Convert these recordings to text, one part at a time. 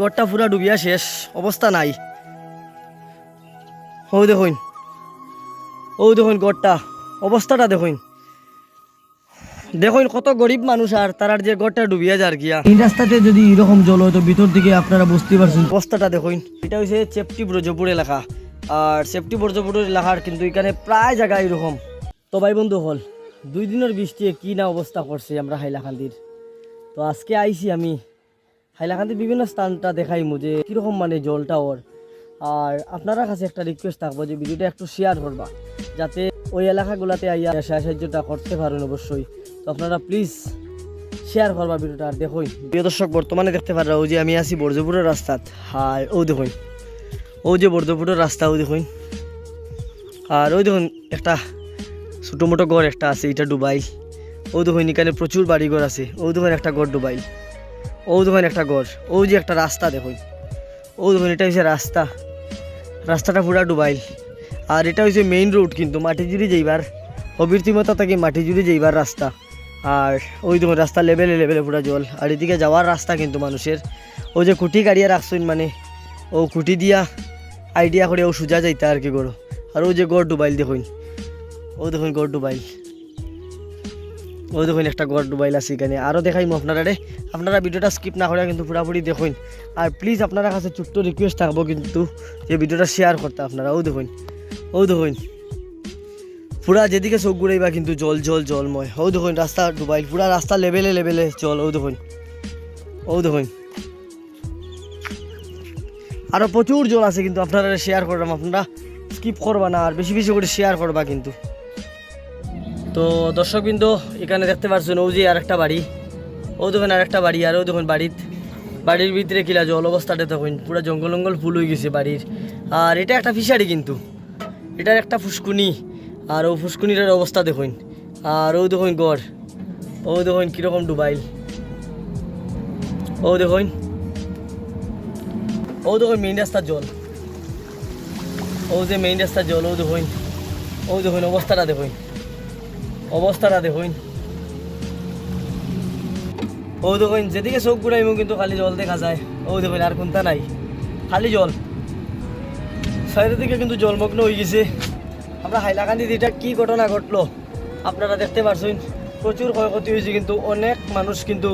গড়টা পুরা ডুবিয়া শেষ অবস্থা নাই। ও দেখুন ও দেখুন গড়টা অবস্থাটা দেখুন। দেখুন কত গরিব মানুষ আর তারার যে গড়টা ডুবিয়া যার গিয়া। এই রাস্তাতে যদি এরকম জল হয় তো ভিতর দিকে আপনারা বুঝতে পারছেন। অবস্থাটা দেখুন এটা হচ্ছে চেপটি ব্রজপুর এলাকা। আর চেপটি ব্রজপুর এলাকার কিন্তু এখানে প্রায় জায়গা এরকম। তো ভাই বন্ধু হল দুই দিনের বৃষ্টি কি না অবস্থা করছে আমরা হাইলাকান্দির। তো আজকে আইছি আমি হাইলাকান্দির বিভিন্ন স্থানটা দেখাইমু যে কীরকম মানে জলটা ওর। আর আপনারা কাছে একটা রিকোয়েস্ট থাকব যে ভিডিওটা একটু শেয়ার করবা, যাতে ওই এলাকাগুলোতে আইয়া সাহায্যটা করতে পারেন অবশ্যই। তো আপনারা প্লিজ শেয়ার করবা ভিডিওটা আর দেখুন। প্রিয় দর্শক, বর্তমানে দেখতে পারা ও যে আমি আছি বর্জপুরের রাস্তাত। আর ও দেখুন, ও যে বর্জপুরের রাস্তা, ও দেখুন। আর ওই দেখুন, একটা ছোটো মোটো ঘর একটা আছে, এটা ডুবাই। ও দেখুন, এখানে প্রচুর বাড়ি ঘর আছে। ও দেখুন, একটা ঘর ডুবাই। ও দেখুন একটা ঘর, ও যে একটা রাস্তা দেখুন, ও দেখুন এটা হচ্ছে রাস্তা, রাস্তাটা পুরা ডুবাইল। আর এটা হচ্ছে মেইন রোড কিন্তু, মাটি জুড়ে যাইবার অবীরতিমতা থেকে মাটিজুড়ি যাইবার রাস্তা। আর ওই দেখুন রাস্তা লেভেলে লেভেলে পুরা জল, আর এদিকে যাওয়ার রাস্তা কিন্তু মানুষের। ও যে কুটি কাড়িয়া রাখছেন মানে ও কুটি দিয়া আইডিয়া করে ও সোজা যাইতে আর কি করো। আর ও যে গড় ডুবাইল দেখুন, ও দেখুন গড় ডুবাইল ও দেখুন একটা গড় ডুবাইল আছে এখানে। আরও দেখাইমু আপনারা রে আপনারা ভিডিওটা স্কিপ না করে কিন্তু পুরাপুরি দেখুন। আর প্লিজ আপনারা কাছে ছোট্ট রিকোয়েস্ট থাকব কিন্তু যে ভিডিওটা শেয়ার করতে আপনারা। ও দেখুন। ও দেখুন। পুরা যেদিকে চোখ ঘুরাইবা কিন্তু জল জল, জলময়। ও দেখুন, রাস্তা ডুবাইল। পুরা রাস্তা লেভেলে লেভেলে জল। ও দেখুন। ও দেখুন। আরও প্রচুর জল আছে কিন্তু আপনারা শেয়ার করলাম। আপনারা স্কিপ করবা না আর বেশি বেশি করে শেয়ার করবা কিন্তু। তো দর্শক বিন্দু এখানে দেখতে পাচ্ছেন ও যে আর একটা বাড়ি। ও দেখুন আর একটা বাড়ি, আর ও দেখুন বাড়ির বাড়ির ভিতরে কিলা জল অবস্থাটা দেখুন। পুরো জঙ্গল জঙ্গল ফুল হয়ে গেছে বাড়ির। আর এটা একটা ফিশারি কিন্তু। এটার একটা ফুসকুনি। আর ও ফুসকুনিটার অবস্থা দেখুন। আর ও দেখুন গড়। ও দেখুন কীরকম ডুবাইল। ও দেখুন। ও দেখুন মেইন রাস্তার জল। ও যে মেইন রাস্তার জল, ও দেখুন। ও দেখুন অবস্থাটা দেখুন। অবস্থাটা দেখুন। ও দেখুন, যেদিকে চোখ ঘুরাইমু কিন্তু খালি জল দেখা যায়। ও দেখুন, আর কোনটা নাই। খালি জল। সাইডের দিকে কিন্তু জলমগ্ন হয়ে গেছে। আমরা হাইলাকান্দিতে এটা কি ঘটনা ঘটলো, আপনারা দেখতে পারছেন। প্রচুর ক্ষয়ক্ষতি হয়েছে কিন্তু অনেক মানুষ কিন্তু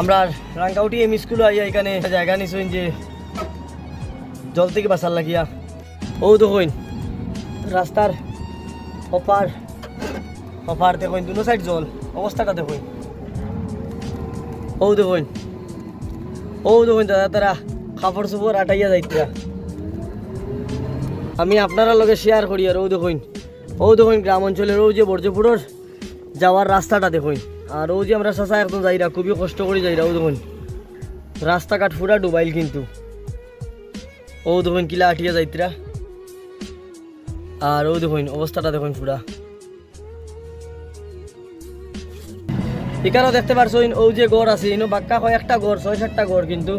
আমরা রাঙ্গাউটি এম স্কুলে আইয়া এখানে জায়গা নিছেন যে জল থেকে বাঁচার লাগিয়া। ও দেখুন, রাস্তার অপার অপার দেখুন, দুনো সাইড জল। অবস্থাটা দেখুন। ও দেখুন। ও দেখুন দাদা, তারা কাপড় চোপড় আটাইয়া যাইতরা আমি আপনারা লগে শেয়ার করি আর ও দেখুন। ও দেখুন, গ্রাম অঞ্চলের ও যে বর্জপুরের যাওয়ার রাস্তাটা দেখুন। আর ও যে আমরা চাষা একদম যাইরা খুবই কষ্ট করে যাইরা ও দেখুন। রাস্তাঘাট পুরা ডুবাইল কিন্তু। ও দেখুন, কিলা আটিয়া যাইতরা আর ও দেখুন, অবস্থাটা দেখুন পুরা। এখানেও দেখতে পারছেন, ও যে গড় আছে ইনো বাক্কা কয়েকটা গড়, ছয় সাতটা গড় কিন্তু।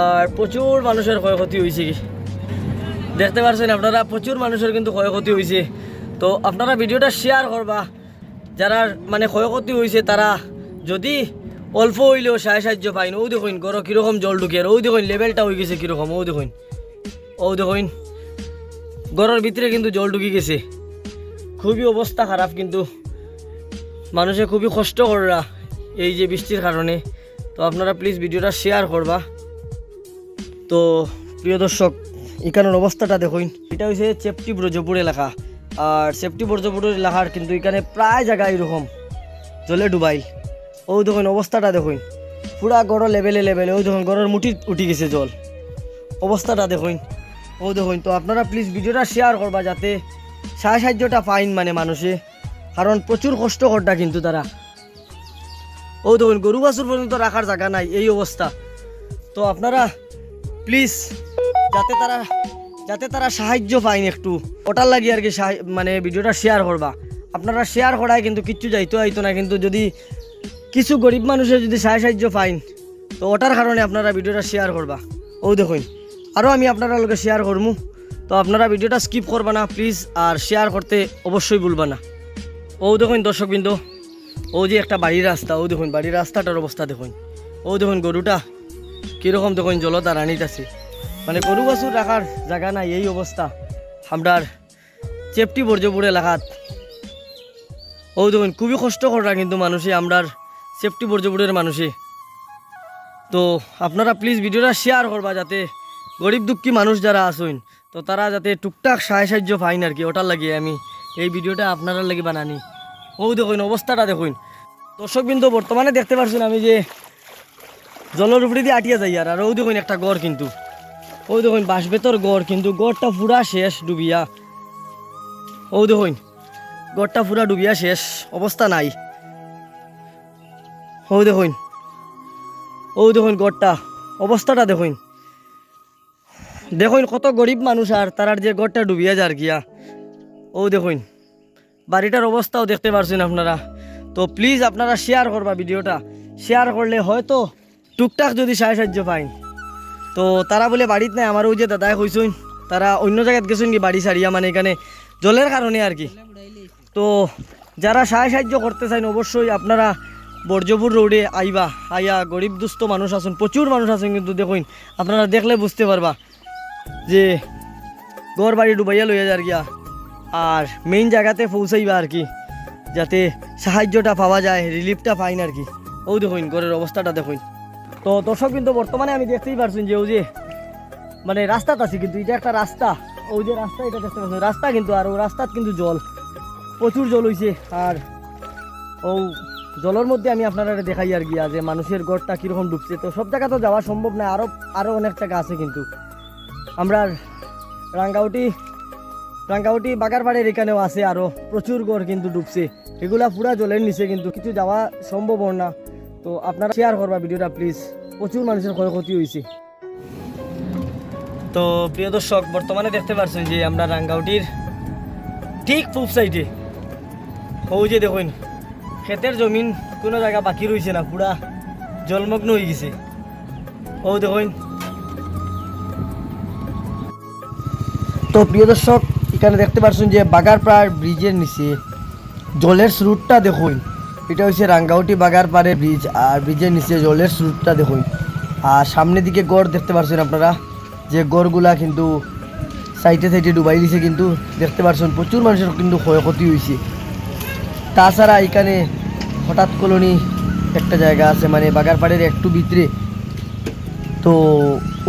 আর প্রচুর মানুষের ক্ষয়ক্ষতি হয়েছে দেখতে পারছেন আপনারা, প্রচুর মানুষের কিন্তু ক্ষয়ক্ষতি হয়েছে তো আপনারা ভিডিওটা শেয়ার করবা। যারা মানে ক্ষয়ক্ষতি হয়েছে তারা যদি অল্প হইলেও সাহায্য সাহায্য পাইন ও দেখুন, গড় কীরকম জল ঢুকে, আর ও দেখুন লেভেলটা হয়ে গেছে কীরকম, ও দেখুন। ও দেখুন, গড়ের ভিতরে কিন্তু জল ঢুকে গেছে। খুবই অবস্থা খারাপ কিন্তু। মানুষে খুবই কষ্ট কররা এই যে বৃষ্টির কারণে। তো আপনারা প্লিজ ভিডিওটা শেয়ার করবা। তো প্রিয় দর্শক, এখানের অবস্থাটা দেখুন। এটা হচ্ছে চেপটি ব্রজপুর এলাকা। আর চেপটি ব্রজপুর এলাকার কিন্তু এখানে প্রায় জায়গা এরকম জলে ডুবাই। ও দেখুন অবস্থাটা দেখুন। পুরা গড় লেভেলে লেভেলে ও দেখুন গড়ের মুঠি উঠি গেছে জল। অবস্থাটা দেখুন। ও দেখুন, তো আপনারা প্লিজ ভিডিওটা শেয়ার করবা যাতে সাহায্য সাহায্যটা পাইন মানে মানুষে। কারণ প্রচুর কষ্ট করটা কিন্তু তারা ও দেখুন গরু বাছুর পর্যন্ত রাখার জায়গা নাই, এই অবস্থা তো আপনারা প্লিজ যাতে তারা যাতে তারা সাহায্য পাইন একটু ওটার লাগি আর কি মানে ভিডিওটা শেয়ার করবা আপনারা শেয়ার করায় কিন্তু কিচ্ছু যাইতো আইতো না, কিন্তু যদি কিছু গরিব মানুষের যদি সাহায্য পাইন তো ওটার কারণে আপনারা ভিডিওটা শেয়ার করবা ও দেখুন আরও আমি আপনারা লোকে শেয়ার করব তো আপনারা ভিডিওটা স্কিপ করবা না প্লিজ আর শেয়ার করতে অবশ্যই ভুলবা না। ও দেখুন দর্শক বিন্দু ও যে একটা বাড়ির রাস্তা, ও দেখুন বাড়ির রাস্তাটার অবস্থা দেখুন। ও দেখুন গরুটা কীরকম দেখুন জলতা রানিত আছে মানে গরু বাছুর রাখার জায়গা নাই, এই অবস্থা। আমরার চেপটি বর্জপুর এলাকাত। ও দেখুন খুবই কষ্ট করা কিন্তু মানুষে আমরার সেফটি বর্জপুরের মানুষে। তো আপনারা প্লিজ ভিডিওটা শেয়ার করবা যাতে গরিব দুঃখী মানুষ যারা আসুন তো তারা যাতে টুকটাক সাহায্য পাইন আর কি, ওটার লাগিয়ে আমি এই ভিডিওটা আপনারা লাগি বানানি। ও দেখুন, অবস্থাটা দেখুন। দর্শক বিন্দু বর্তমানে দেখতে পারছেন আমি যে জলের উপরে দিয়ে আটিয়া যাই আর ও দেখুন একটা গড় কিন্তু। ও দেখুন, বাঁশবেতর গড় কিন্তু, গড়টা পুরা শেষ ডুবিয়া। ও দেখুন, গড়টা পুরা ডুবিয়া শেষ, অবস্থা নাই। ও দেখুন ও দেখুন গড়টা, অবস্থাটা দেখুন। দেখুন কত গরিব মানুষ আর তারার যে গড়টা ডুবিয়া যার গিয়া। ও দেখুন, বাড়িটার অবস্থাও দেখতে পারছেন আপনারা। তো প্লিজ আপনারা শেয়ার করবা ভিডিওটা। শেয়ার করলে হয়তো টুকটাক যদি সাহায্য সাহায্য পাই। তো তারা বলে, বাড়িত নাই, আমারও যে দাদাই কইসুন। তারা অন্য জায়গায় গেছেন কি, বাড়ি সারিয়া মানে এখানে জলের কারণে আর কি। তো যারা সাহায্য করতে চান অবশ্যই আপনারা বর্জপুর রোডে আইবা। আইয়া গরিব দুস্থ মানুষ আছেন, প্রচুর মানুষ আছেন, কিন্তু দেখুন, আপনারা দেখলে বুঝতে পারবা যে ঘর বাড়ি ডুবাইয়া লইয়া যার গিয়া আর মেইন জায়গাতে পৌঁছাইবা আর কি, যাতে সাহায্যটা পাওয়া যায় রিলিফটা পাইন আর কি। ও দেখুন, ঘরের অবস্থাটা দেখুন। তো দর্শক কিন্তু বর্তমানে আমি দেখতেই পারছি যে ও যে মানে রাস্তাত আছি কিন্তু, এটা একটা রাস্তা। ও যে রাস্তা, এটা দেখতে পাচ্ছি রাস্তা কিন্তু, আর ও রাস্তাত কিন্তু জল। প্রচুর জল হইছে, আর ও জলের মধ্যে আমি আপনারা দেখাই আর গিয়া যে মানুষের গড়টা কীরকম ডুবছে। তো সব জায়গা তো যাওয়া সম্ভব না আরও আরও অনেক জায়গা আছে কিন্তু। আমরা রাঙ্গাউটি রাঙ্গাউটি বাগারপাড়ের এখানেও আছে আরও প্রচুর গড় কিন্তু ডুবছে। এগুলা পুরা জলের নিচে কিন্তু কিছু যাওয়া সম্ভব না। তো আপনারা শেয়ার করবা ভিডিওটা প্লিজ প্রচুর মানুষের ক্ষয়ক্ষতি হয়েছে তো প্রিয় দর্শক, বর্তমানে দেখতে পাচ্ছেন যে আমরা রাঙ্গাউটির ঠিক পূব সাইডে ও যে দেখুন, ক্ষেতের জমিন কোনো জায়গা বাকি রয়েছে না, পুরা জলমগ্ন হয়ে গেছে। ও দেখুন। তো প্রিয় দর্শক এখানে দেখতে পাচ্ছেন যে বাগারপাড় ব্রিজের নিচে জলের স্রোতটা দেখুন। এটা হচ্ছে রাঙ্গাউটি বাগারপাড়ে ব্রিজ, আর ব্রিজের নিচে জলের স্রোতটা দেখুন। আর সামনের দিকে গড় দেখতে পাচ্ছেন আপনারা, যে গড়গুলা কিন্তু সাইডে সাইডে ডুবাই দিছে কিন্তু দেখতে পাচ্ছেন প্রচুর মানুষের কিন্তু ক্ষয়ক্ষতি হয়েছে তাছাড়া এখানে হঠাৎ কলোনি একটা জায়গা আছে মানে বাগারপাড়ের একটু ভিতরে। তো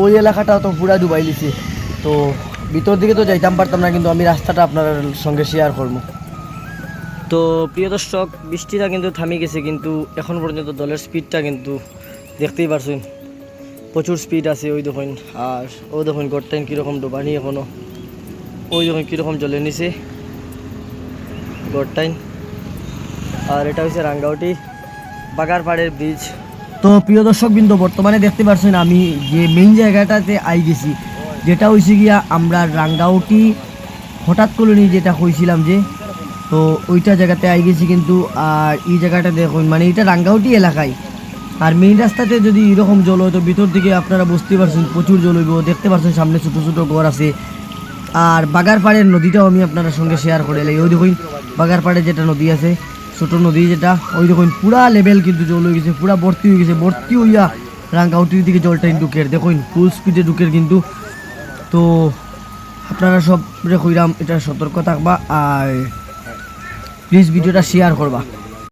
ওই এলাকাটা তো পুরা ডুবাই দিছে। তো ভিতর দিকে তো যাইতাম পারতাম না কিন্তু আমি রাস্তাটা আপনার সঙ্গে শেয়ার করব। তো প্রিয় দর্শক বৃষ্টিটা কিন্তু থামি গেছে কিন্তু এখন পর্যন্ত দলের স্পিডটা কিন্তু দেখতেই পারছেন। প্রচুর স্পিড আছে ওই দেখুন আর ও দেখুন গড়টাইন কীরকম ডোবানি এখনও ওই দেখুন কীরকম জলের নিচে গড়টাইন আর এটা হচ্ছে রাঙ্গাউটি বাগারপাড়ের ব্রিজ তো প্রিয় দর্শক বিন্দু বর্তমানে দেখতে পাচ্ছেন আমি যে মেইন জায়গাটাতে আই গেছি যেটা হয়েছে গিয়া আমরা রাঙ্গাউটি হঠাৎ কলোনি যেটা কইছিলাম যে, তো ওইটা জায়গাতে আই গেছি কিন্তু, আর এই জায়গাটা দেখুন মানে এটা রাঙ্গাউটি এলাকায়। আর মেইন রাস্তাতে যদি এরকম জল হয়, তো ভিতর দিকে আপনারা বুঝতে পারছেন, প্রচুর জল হইব, দেখতে পারছেন সামনে ছোটো ছোটো ঘর আছে। আর বাগার পাড়ের নদীটাও আমি আপনার সঙ্গে শেয়ার করে এলাই। ওই দেখুন বাগার পাড়ে যেটা নদী আছে, ছোট নদী যেটা, ওই দেখুন, পুরা লেভেল কিন্তু জল হয়ে গেছে, পুরা ভর্তি হয়ে গেছে, ভর্তি হইয়া রাঙ্গাউটির দিকে জলটা ঢুকের। দেখুন ফুল স্পিডে ঢুকের কিন্তু তো আপনারা সব কইরাম এটা সতর্ক থাকবা আর প্লিজ ভিডিওটা শেয়ার করবা।